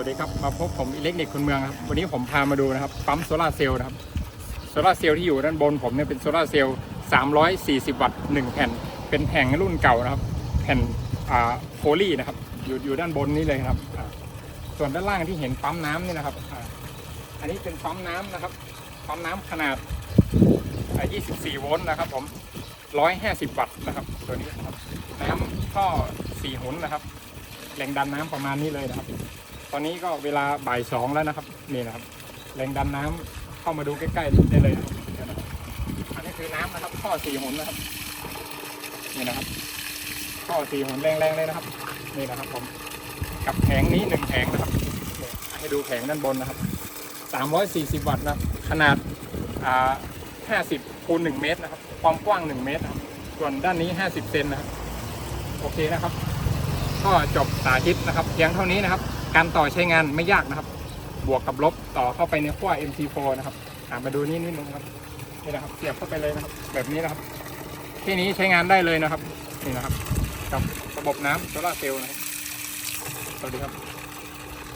วัสดีครับมาพบผมอิเล็กเน็กคนเมืองครับวันนี้ผมพามาดูนะครับปั๊มโซลาร์เซลล์นะครับโซลาร์เซลล์ที่อยู่ด้านบนผมเนี่ยเป็นโซลาร์เซลล์340 วัตต์1แผ่น เป็นแผงรุ่นเก่านะครับแผ่นอ่าโฟลี่นะครับอยู่อยู่ด้านบนนี้เลยครับ ส่วนด้านล่างที่เห็นปั๊มน้ำนี่นะครับอ,อันนี้เป็นปั๊มน้ำนะครับปั๊มน้ำขนาดอ่า24 โวลต์นะครับผม 150 วัตต์นะครับตัวนี้นะครับน้ำท่อ4หุนนะครับแรงดันน้ำประมาณนี้เลยนะครับ ตอนนี้ก็เวลาบ่ายสองแล้วนะครับนี่นะครับแรงดันน้ำเข้ามาดูใกล้ๆได้เลยนะครับนี่นะครับอันนี้คือน้ำนะครับท่อสี่หุนนะครับนี่นะครับท่อสี่หุนแรงๆเลยนะครับนี่นะครับผมกับแผงนี้หนึ่งแผงนะครับให้ดูแผงด้านบนนะครับสามร้อยสี่สิบวัตต์นะขนาดอ่าห้าสิบคูณหนึ่งเมตรนะครับความกว้างหนึ่งเมตรนะครับส่วนด้านนี้ห้าสิบเซนนะครับ โอเคนะครับ ก็จบสาธิตนะครับเพียงเท่านี้นะครับ การต่อใช้งานไม่ยากนะครับ บวกกับลบต่อเข้าไปในขั้ว MC4 นะครับมาดูนี่นิดนึงครับนี่นะครับเสียบเข้าไปเลยนะครับ แบบนี้นะครับที่นี้ใช้งานได้เลยนะครับนี่นะครับกับระบบน้ำโซลาเซลล์นะครับสวัสดีครับ